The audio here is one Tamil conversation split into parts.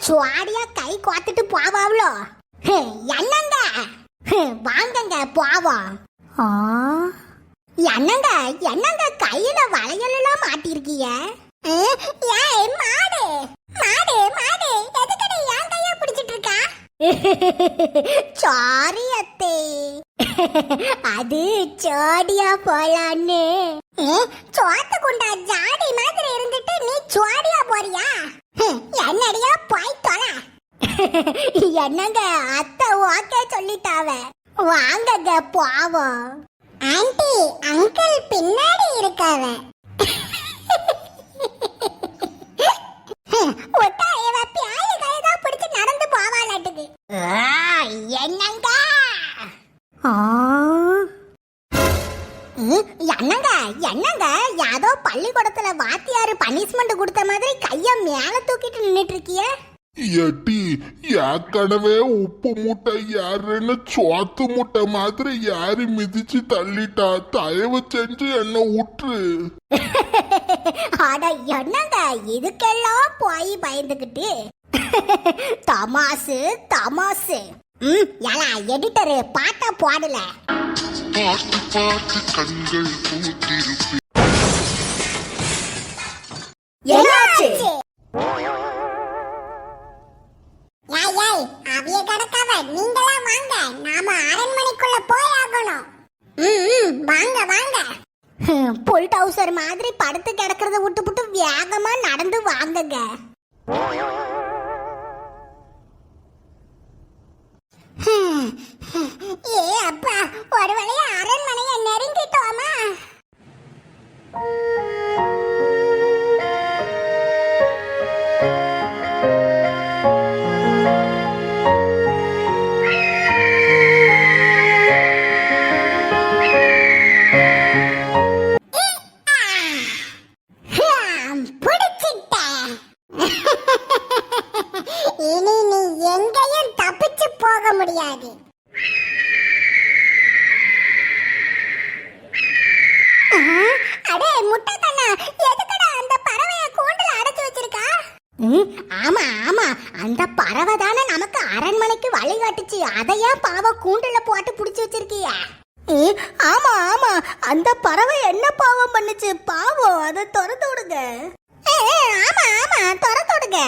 சுவாடியா கை கோத்துட்டு போவாவ்ளோ? ஹம், என்னங்க? ஹம், வாங்கங்க போவோம். ஆ? என்னங்க என்னங்க கையில வளையல் எல்லாம் மாட்டிருக்கீங்க ஏய் மாடு மாடு மாடு எதுக்கடி என் கைய பிடிச்சிட்டு இருக்கா சாரி அத்தே. அது சோடியா போலான்னு. சோத்து குண்டா ஜாடி மாதிரி இருந்துட்டு நீ சோடியா போறியா? என்னடியா போய் தொலை என்னங்க அத்தை ஓகே சொல்லிட்டாவ. வாங்கங்க போவோம். ஆன்ட்டி அங்கிள் பின்னாடி இருக்காவ எட்டி ஏற்கனவே உப்பு மூட்டை யாருன்னு சோத்து மூட்டை மாதிரி யாரு மிதிச்சு தள்ளிட்டா? தயவு செஞ்சு என்ன விட்டுரு அட என்னங்க? இதுக்கெல்லாம் போய் பயந்துகிட்டு. தமாசு தமாசு. ம் ஏலா எடிட்டரு பாட்ட போடல. பார்த்து பார்த்து கண்கள் பூத்திருப்பேன் மாதிரி படுத்து கிடக்கிறத விட்டு விட்டு வேகமா நடந்து வாங்குங்க. ஏ முடியாது. அடே முட்டை கண்ணா எதுக்குடா அந்த பறவைய கூண்டுல அடைச்சு வச்சிருக்கா? ஆமா ஆமா அந்த பறவை தானே நமக்கு அரண்மனைக்கு வழிகாட்டுச்சு அதையா பாவ கூண்டுல போட்டு புடிச்சு வச்சிருக்கியா? ஆமா ஆமா அந்த பறவை என்ன பாவம் பண்ணுச்சு? பாவம் அதை திறந்து விடுங்க. ஆமா ஆமா திறந்து விடுங்க.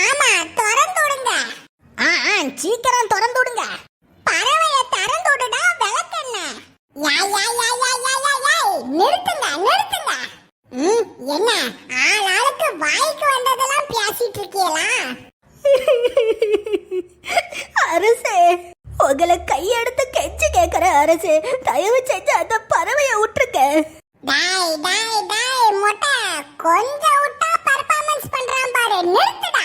ஆமா திறந்து விடுங்க. ஆ ஆ, சீக்கிரம் திறந்து விடுங்க. பறவைய திறந்து விடுடா விளக்கெண்ண யாய் யாய் யாய் யாய் யாய் யாய் யாய் நிறுத்துங்க நிறுத்துங்க. ம் என்ன ஆள் ஆளுக்கு வாய்க்கு வந்ததெல்லாம் பேசிட்டு இருக்கீங்களா? அரசே உங்களை கையெடுத்து கெஞ்சி கேக்குற அரசே தயவு செஞ்சு அந்த பறவைய விட்டுருக்க டாய் டாய் டாய் மொட்டை கொஞ்சம் விட்டா பெர்ஃபார்மன்ஸ் பண்றான் பாரு நிறுத்துடா.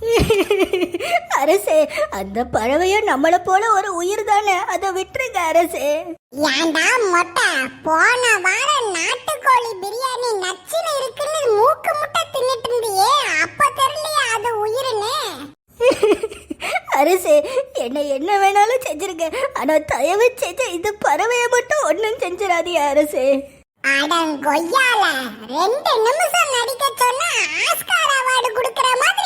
அரசே அந்த பறவையும் நம்மள போல ஒரு உயிர் தானே? அதை விட்டுருங்க அரசே. ஏன்டா மொட்டை? போன வாரம் நாட்டுக்கோழி பிரியாணி நச்சுன்னு இருக்குன்னு மூக்கு முட்டை தின்னுட்டு இருந்தியே. அப்ப தெரியலையா அது உயிருன்னு. அரசே என்ன என்ன வேணாலும் செஞ்சிருங்க. ஆனா தயவு செஞ்சு இந்த பறவைய மட்டும் ஒண்ணும் செஞ்சிடாதீங்க அரசே. அடங்கொய்யால. ரெண்டு நிமிஷம் நடிக்க சொன்னா ஆஸ்கார் அவார்டு குடுக்கற மாதிரி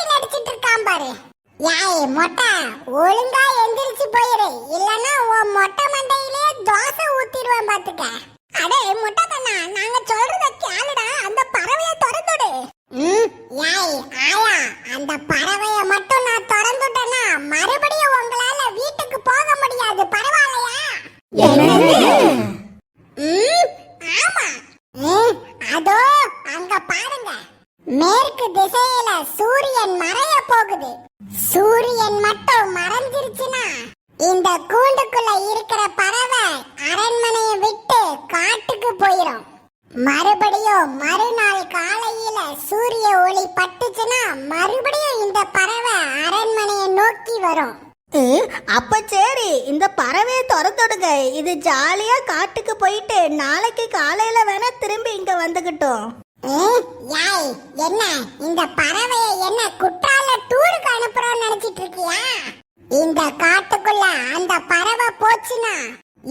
யாய் மொட்டை. ஒழுங்கா எந்திரிச்சு போயிரு. இல்லனா உன் மொட்டை மண்டையிலே தோசை ஊத்திடுவேன் பாத்துக்க. அடே மொட்டை கண்ணா நாங்க சொல்றத கேளுடா. அந்த பறவைய திறந்துடு. ம். யாய் ஆயா அந்த பறவைய மட்டும் நான் திறந்துட்டேன்னா மறுபடியும் உங்களால வீட்டுக்கு போக முடியாது. பரவாயில்லையா? ம், ஆமா. ம், அதோ அங்க பாருங்க. மேற்கு திசையில சூரியன் மறைய போகுது. சூரியன் மட்டும் மறைஞ்சிருச்சுன்னா இந்த கூண்டுக்குள்ள இருக்கிற பறவை அரண்மனையை விட்டு காட்டுக்கு போயிடும் மறுபடியும் மறுநாள் காலையில சூரிய ஒளி பட்டுச்சுன்னா மறுபடியும் இந்த பறவை அரண்மனையை நோக்கி வரும். அப்ப சரி இந்த பறவைய திறந்துடுங்க இது ஜாலியா காட்டுக்கு போயிட்டு நாளைக்கு காலையில வேணா திரும்பி இங்க வந்துகிட்டோம். என்ன? இந்த பறவைய என்ன குற்றால டூருக்கு அனுப்புறோம்னு நினைச்சிட்டு இருக்கியா இந்த காட்டுக்குள்ள அந்த பறவை போச்சுன்னா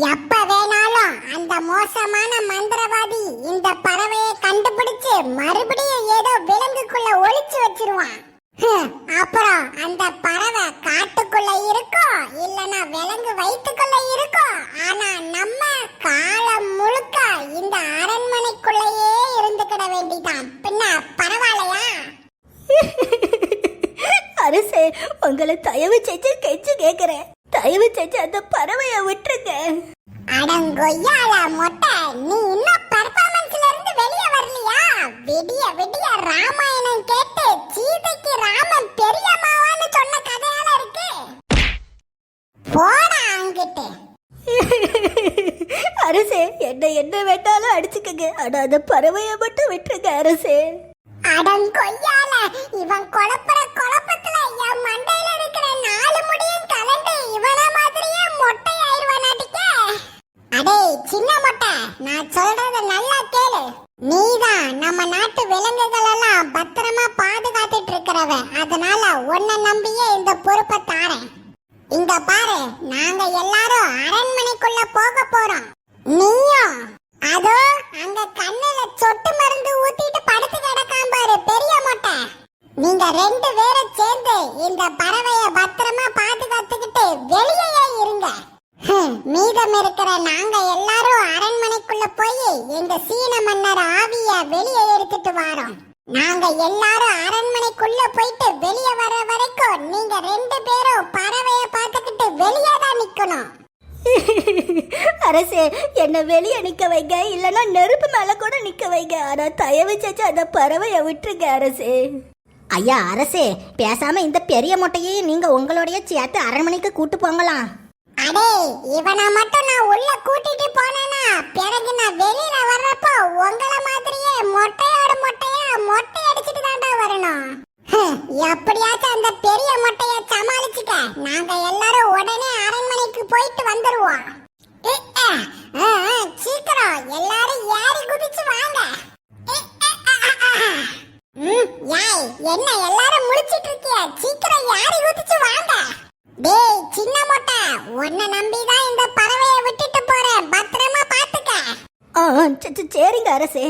எப்ப வேணாலும் அந்த மோசமான மந்திரவாதி இந்த பறவையை கண்டுபிடிச்சு மறுபடியும் ஏதோ விலங்குக்குள்ள ஒளிச்சு வச்சிருவான். அப்புறம் அந்த பறவை காட்டுக்குள்ள இருக்கும் இல்லனா விலங்கு வயிற்றுக்குள்ள இருக்கும் ஆனா நம்ம காலம் முழுக்க இந்த அரண்மனைக்குள்ளேயே இருந்துக்கிட வேண்டிதான். பின்ன பரவாயில்லையா? அரசே உங்களை தயவு செஞ்சு கெச்சு கேக்குறேன். தயவு செஞ்சு அந்த பறவைய விட்டுருங்க. அடங்கொய்யால மொட்டை நீ இன்னும் பெர்ஃபார்மன்ஸ்ல இருந்து வெளிய வரலையா? விடிய விடிய ராமாயணம் கேட்டு சீதைக்கு ராமன் பெரியம்மாவான்னு சொன்ன கதையால இருக்கு. போடா அங்கிட்டு. அரசே என்ன என்ன வேண்டாலும் அடிச்சுக்கங்க. ஆனா அந்த பறவைய மட்டும் விட்டுருங்க அரசே. அடங்கொய்யால இவன் குழப்பற குழப்பத்துல என் மண்டையில இருக்கிற நாலு முடியும் கலந்து இவன மாதிரியே மொட்டை ஆயிருவானாட்டிக்க அடே சின்ன மொட்டை நான் சொல்றத நல்லா கேளு. நீதான் நம்ம நாட்டு விலங்குகள் எல்லாம் பத்திரமா பாதுகாத்துட்டு இருக்கிறவ. அதனால உன்னை நம்பியே இந்த பொறுப்பை தாரேன். இங்க பாரு நாங்க எல்லாரும் அரண்மனைக்குள்ள போக போறோம். நீயும் அதோ அங்க கண்ணுல சொட்டு மருந்து ஊத்திட்டு படுத்து கிடக்காம பாரு பெரிய மொட்டை. நீங்க ரெண்டு பேரும் சேர்ந்து இந்த பறவைய பத்திரமா பாதுகாத்துக்கிட்டு வெளியே இருங்க. மீதம் இருக்கிற நாங்க எல்லாரும் அரண்மனைக்குள்ள போய் எங்க சீன மன்னர் ஆவிய வெளியே எடுத்துட்டு வரோம். நாங்க எல்லாரும் அரண்மனைக்குள்ள போயிட்டு வெளியே வர வரைக்கும் நீங்க ரெண்டு பேரும் பறவைய பார்த்துக்கிட்டு வெளியே தான் நிக்கணும். அரசே என்ன வெளியே நிக்க வைங்க இல்லைன்னா நெருப்பு மேல கூட நிக்க வைங்க. ஆனா தயவு செஞ்சு அந்த பறவைய விட்டுருங்க அரசே. ஐயா அரசே பேசாம இந்த பெரிய மொட்டையை நீங்க உங்களுடைய சேர்த்து அரண்மனைக்கு கூட்டு போங்களாம். அடே இவனை மட்டும் நான் உள்ள கூட்டு போனேனா பிறகு நான் வெளியில வர்றப்போ உங்கள மாதிரியே மொட்டையோட மொட்டையா மொட்டை அடிச்சிட்டு தாண்டா வரணும் ஹம், எப்படியாச்சும் அந்த பெரிய மொட்டைய சமாளிச்சுக்க நாங்க எல்லாரும் உடனே அரண்மனைக்கு போயிட்டு வந்துருவோம் இ, அ, அ, அ, சீக்கிரம் எல்லாரும் ஏறி குதிச்சு வாங்க இ, அ, அ, அ, அ. ம், ஏய் என்ன எல்லாரும் முடிச்சிட்டு இருக்கிய சீக்கிரம் ஏறி குதிச்சு வாங்க. டேய் சின்ன மொட்டை உன்னை நம்பிதான் இந்த பறவைய விட்டுட்டு போறேன். பத்திரமா பாத்துக்க. சரிங்க அரசே.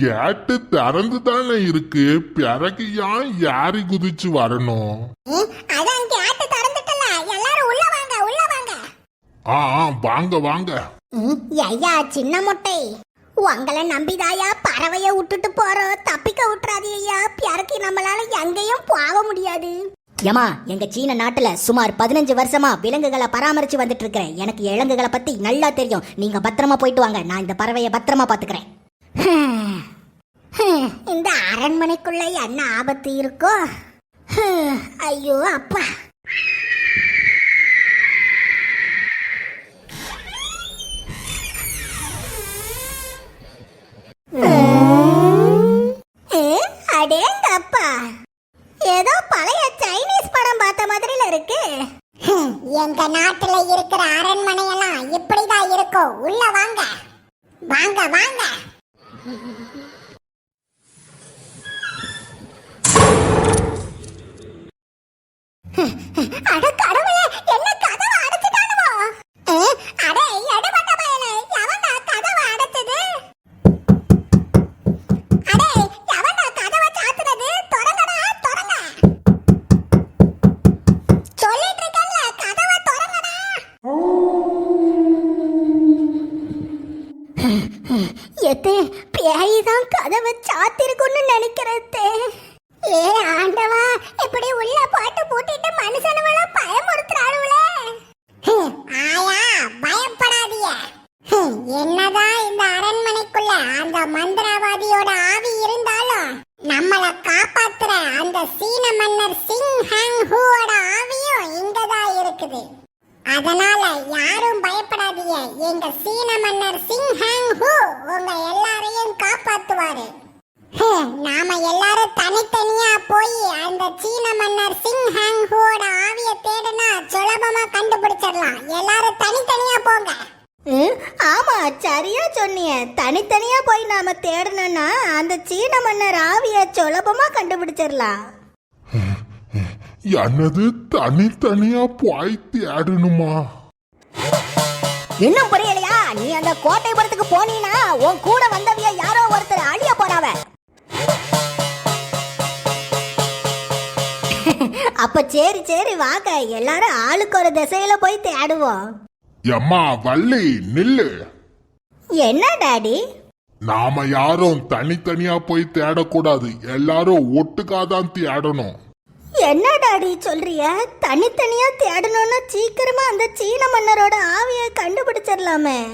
கேட்டு திறந்து தானே இருக்கு. பிறகு ஏன் யாரி குதிச்சு வரணும்? அதான் கேட்டு திறந்துட்டல. எல்லாரும் உள்ள வாங்க உள்ள வாங்க. ஆ வாங்க வாங்க. ஐயா சின்ன மொட்டை. உங்களை நம்பிதாயா? பறவைய விட்டுட்டு போறோம் தப்பிக்க விட்டுறாதீயா பிறகு நம்மளால எங்கேயும் போக முடியாது. ஏமா எங்க சீன நாட்டுல சுமார் பதினஞ்சு வருஷமா விலங்குகளை பராமரிச்சு வந்துட்டு இருக்கிறேன் எனக்கு இலங்குகளை பத்தி நல்லா தெரியும். நீங்க பத்திரமா போயிட்டு வாங்க. நான் இந்த பறவையை பத்திரமா பாத்துக்கிறேன். இந்த அரண்மனைக்குள்ள என்ன ஆபத்து இருக்கோ? ஐயோ அப்பா. இப்படிதான் உள்ள வாங்க. வாங்க வாங்க. அட கடவுளே. என்னதான் இந்த அரண்மனைக்குள்ள அந்த மந்திரவாதியோட ஆவி இருந்தாலும் நம்மள காப்பாத்துற அந்த சீன மன்னர் சிங் ஹாங் ஹூவோட ஆவியும் இங்கதான் இருக்குது. அதனால யாரும் பயப்படாதீங்க. எங்க சீன மன்னர் சிங் ஹாங் ஹூ உங்க எல்லாரையும் காப்பாத்துவாரு. நாம எல்லாரும் தனித்தனியா போய் அந்த சீன மன்னர் சிங் ஹாங் ஹூவோட ஆவிய தேடுனா சுலபமா கண்டுபிடிச்சிடலாம். எல்லாரும் தனி சரியா சொன்னீங்க தனித்தனியா போய் நாம தேடணும்னா அந்த சீன மன்னர் ஆவிய சுலபமா கண்டுபிடிச்சிடலாம். என்னது தனித்தனியா போய் தேடணுமா? இன்னும் புரியலையா? நீ அந்த கோட்டைப்புறத்துக்கு போனீனா உன் கூட வந்தவிய யாரோ ஒருத்தர் அழிய போறாவ. அப்ப சரி சரி வாங்க. எல்லாரும் ஆளுக்கு ஒரு திசையில போய் தேடுவோம். எம்மா வள்ளி நில்லு. என்ன டாடி? நாம யாரும் தனித்தனியா போய் தேடக்கூடாது. எல்லாரும் ஒட்டுக்காதான் தேடணும். என்ன டாடி சொல்றிய? தனித்தனியா தேடணும்னா சீக்கிரமா அந்த சீன மன்னரோட ஆவியை கண்டுபிடிச்சிடலாமே.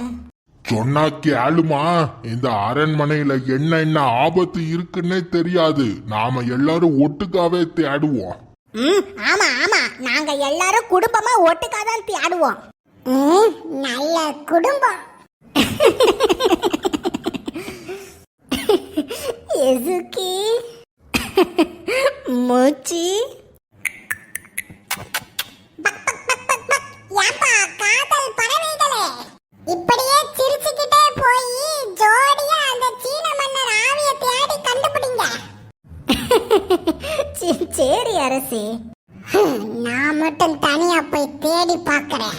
சொன்னா கேளுமா? இந்த அரண்மனையில என்ன என்ன ஆபத்து இருக்குன்னே தெரியாது. நாம எல்லாரும் ஒட்டுக்காவே தேடுவோம். ம் ஆமா ஆமா. நாங்க எல்லாரும் குடும்பமா ஒட்டுக்காதான் தேடுவோம். ம், நல்ல குடும்பம். எதுக்கி? மூச்சி? ஏப்பா காதல் பறவைகளே? இப்படியே சிரிச்சுக்கிட்டே போய் ஜோடியா அந்த சீன மன்னர் ஆவிய தேடி கண்டுபிடிங்க. சி- சரி அரசி. நான் மட்டும் தனியா போய் தேடி பாக்குறேன்